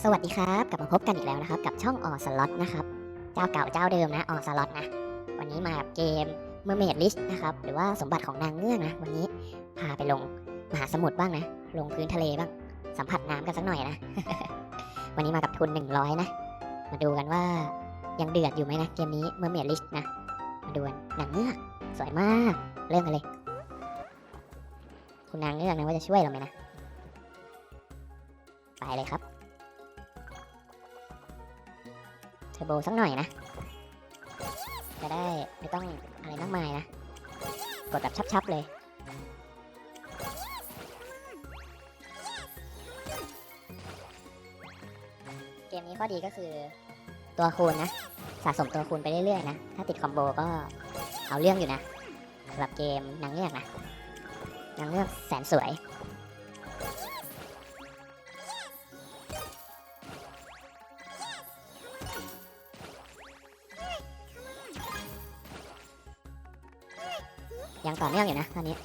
สวัสดีครับกลับมาพบกันอีกแล้วนะครับ กับช่องออสล็อตนะครับ เจ้าเก่าเจ้าเดิมนะออสล็อตนะ วันนี้มากับเกม Mermaid List นะครับหรือว่าสมบัติของนางเงือกนะ วันนี้พาไปลงมหาสมุทรบ้างนะ ลงพื้นทะเลบ้าง สัมผัสน้ำกันสักหน่อยนะ วันนี้มากับทุน 100 นะ มาดูกันว่ายังเดือดอยู่ไหมนะ เกมนี้ Mermaid List นะ มาดูกันนางเงือกสวยมาก เริ่มกันเลยคุณนางเงือกนะว่าจะช่วยเราไหมนะไปเลยครับ อร์โบสักหน่อยนะ จะได้ไม่ต้องอะไรมากมายนะ กดแบบชับๆเลยเกมนี้ข้อดีก็คือตัวคูณนะ สะสมตัวคูณไปเรื่อยๆนะ ถ้าติดคอมโบก็เอาเรื่องอยู่นะสำหรับเกมนางเงือกนะนางเงือกแสนสวย ยังต่อเนื่องอยู่นะตอนนี้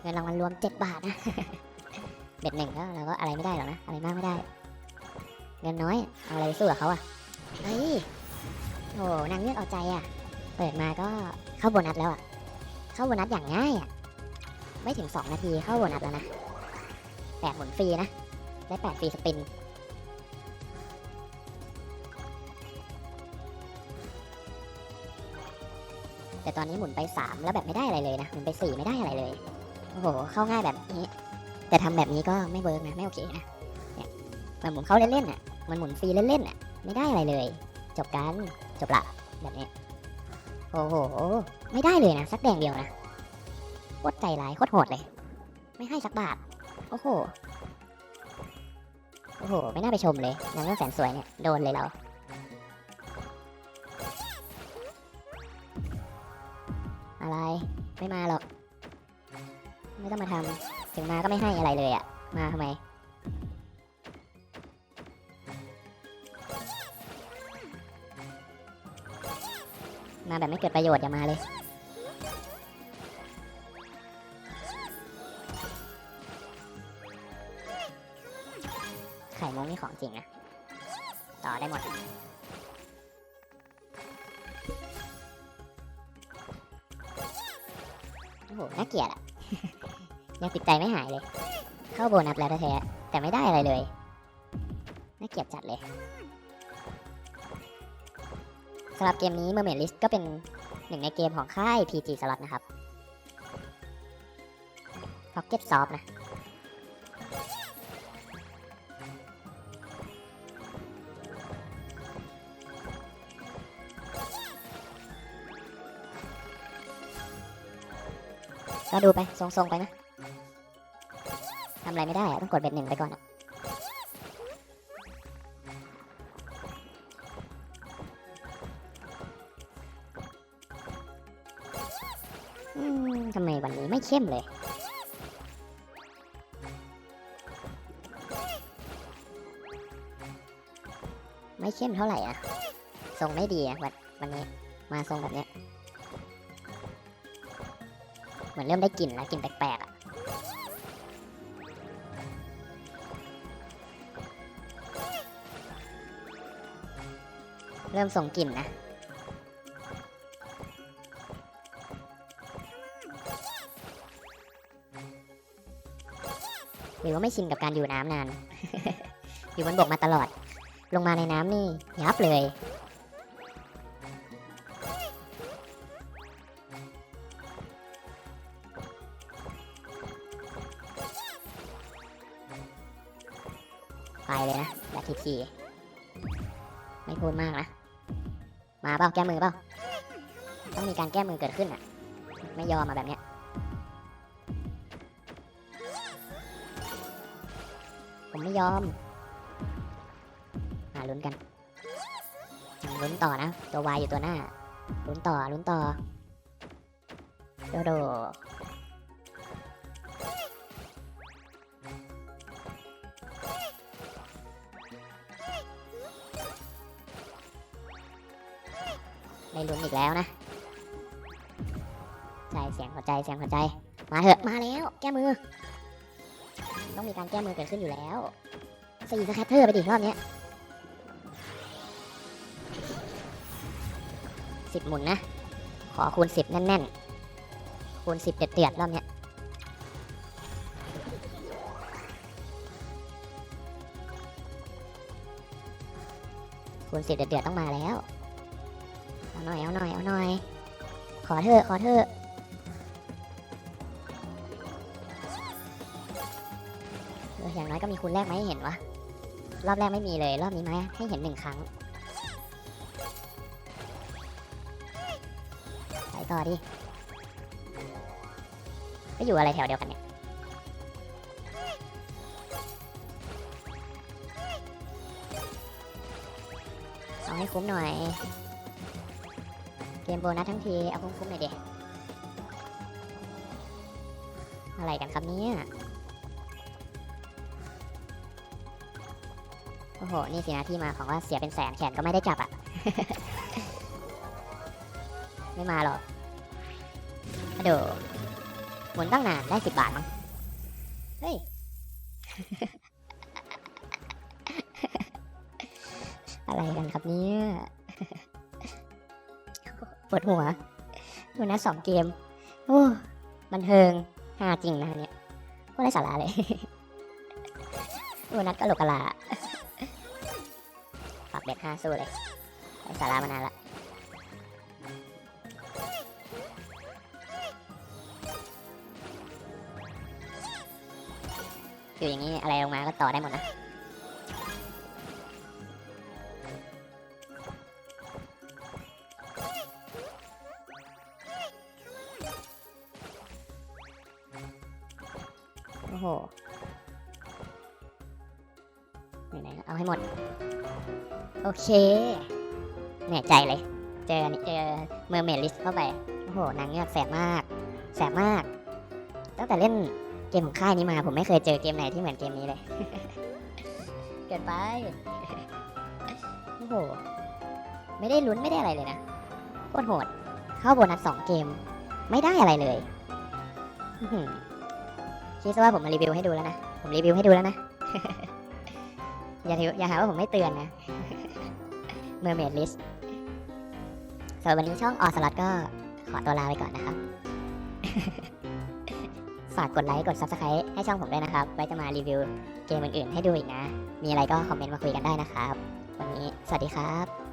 เงินรางวัลรวม 7 บาทนะ เบ็ดหนึ่งก็เราก็อะไรไม่ได้หรอกนะ อะไรมากไม่ได้ เงินน้อย เอาอะไรไปสู้กับเขาอะเฮ้ยโหนางเลือกเอาใจอะ เปิดมาก็เข้าโบนัสแล้วอะ เข้าโบนัสอย่างง่ายอะ ไม่ถึง 2 นาทีเข้าโบนัสแล้วนะแปดหมุนฟรีนะ ได้แปดฟรีสปิน แต่ตอนนี้หมุนไป 3 แล้วแบบไม่ได้อะไรเลยนะหมุนไป 4 ไม่ได้อะไรเลยโอ้โหเข้าง่ายแบบนี้ แต่ทำแบบนี้ก็ไม่เวิร์กนะไม่โอเคนะเนี่ยมันหมุนเข้าเล่นๆน่ะมันหมุนฟรีเล่นๆน่ะไม่ได้อะไรเลย จบกันจบละแบบนี้โอ้โหไม่ได้เลยนะสักแดงเดียวนะโคตรใจร้ายโคตรโหดเลย ไม่ให้สักบาทโอ้โหโอ้โห ไม่น่าไปชมเลยนางเงือกแสนสวยเนี่ย โดนเลยเรา อะไร ไม่มาหรอก ไม่ต้องมาทำถึงมาก็ไม่ให้อะไรเลยอะ่ะมาทำไม มาแบบไม่เกิดประโยชน์อย่ามาเลยไข่มุกนี่ของจริงนะ ต่อได้หมด โอ้โหน่าเกลียดอะ ยังติดใจไม่หายเลย เข้าโบนัสแล้วแท้ๆแต่ไม่ได้อะไรเลย น่าเกลียดจัดเลยสำหรับเกมนี้ Mermaid List ก็เป็นหนึ่งในเกมของค่าย PG Slot นะครับ Pocket Soft นะ ก็ดูไปทรงๆไปนะทำอะไรไม่ได้อะต้องกดเบ็ดหนึ่งไปก่อนอะทำไมวันนี้ไม่เข้มเลย ไม่เข้มเท่าไหร่อะทรงไม่ดีอะวันวันนี้มาทรงแบบเนี้ เหมือนเริ่มได้กลิ่นแล้วกลิ่นแปลกๆอะเริ่มส่งกลิ่นนะหรือว่าไม่ชินกับการอยู่น้ำนาน อยู่บนบกมาตลอด ลงมาในน้ำนี่ยับเลย เลยนะแบบทีทีไม่พูดมากนะ มาเปล่าแก้มือเปล่าต้องมีการแก้มือเกิดขึ้นอะ ไม่ยอมมาแบบเนี้ยผมไม่ยอมมาลุ้นกันลุ้นต่อนะ ตัววายอยู่ตัวหน้าลุ้นต่อลุ้นต่อโดโด ได้ลุ้นอีกแล้วนะใจเสียงหัวใจเสียงหัวใจ มาเถอะมาแล้ว แก้มือ ต้องมีการแก้มือเกิดขึ้นอยู่แล้วสี่สแคตเตอร์ไปดิรอบนี้สิบหมุนนะ ขอคูณสิบแน่นๆ คูณสิบเดือดๆรอบนี้คูณสิบเดือดๆต้องมาแล้ว เอาหน่อยเอาหน่อยเอาหน่อย ขอเถอะขอเถอะเอออย่างน้อยก็มีคูณแรกไหมให้เห็นวะ รอบแรกไม่มีเลย รอบนี้ไหมให้เห็นหนึ่งครั้ง ไปต่อดิก็อยู่อะไรแถวเดียวกันเนี่ยเอาให้คุ้มหน่อย เกมโบนัสทั้งที เอาคุ้มๆหน่อยเด็อะไรกันครับเนี่ย โอ้โห นี่สินะที่มาของว่าเสียเป็นแสนแขนก็ไม่ได้จับอะ ไม่มาหรอกอะเดยวหมุนตั้งนานได้สิบบาทมั้ง เฮ้ย อะไรกันครับเนี่ย วดหัว ดูนะสองเกม โอ้บันเทิงฮาจริงนะเนี่ยโคตรไร้สาระเลยดูนัดก็หลกกะลาฝากเบ็ดห้าสู้เลยไร้สาระมานานละอยู่อย่างนี้อะไรลงมาก็ต่อได้หมดนะ อ้โหไหนๆเอาให้หมด โอเคแน่ใจเลย เจอนี่เจอเมอร์เมดลิสเข้าไป โอ้โหนางเงือกแสบมาก แสบมาก ตั้งแต่เล่นเกมของค่ายนี้มาผมไม่เคยเจอเกมไหนที่เหมือนเกมนี้เลย เกินไป โอ้โห ไม่ได้ลุ้นไม่ได้อะไรเลยนะโคตรโหด เข้าโบนัสสองเกม ไม่ได้อะไรเลย อื้อหือ คิดซะว่าผมมารีวิวให้ดูแล้วนะ ผมรีวิวให้ดูแล้วนะ อย่าถืออย่าหาว่าผมไม่เตือนนะเมอร์เมดลิสสำหรับวันนี้ช่องออสลัดก็ขอตัวลาไปก่อนนะครับ ฝากกดไลค์ กด Subscribe ให้ช่องผมด้วยนะครับ ไว้จะมารีวิวเกมอื่นๆให้ดูอีกนะ มีอะไรก็คอมเมนต์มาคุยกันได้นะครับ วันนี้สวัสดีครับ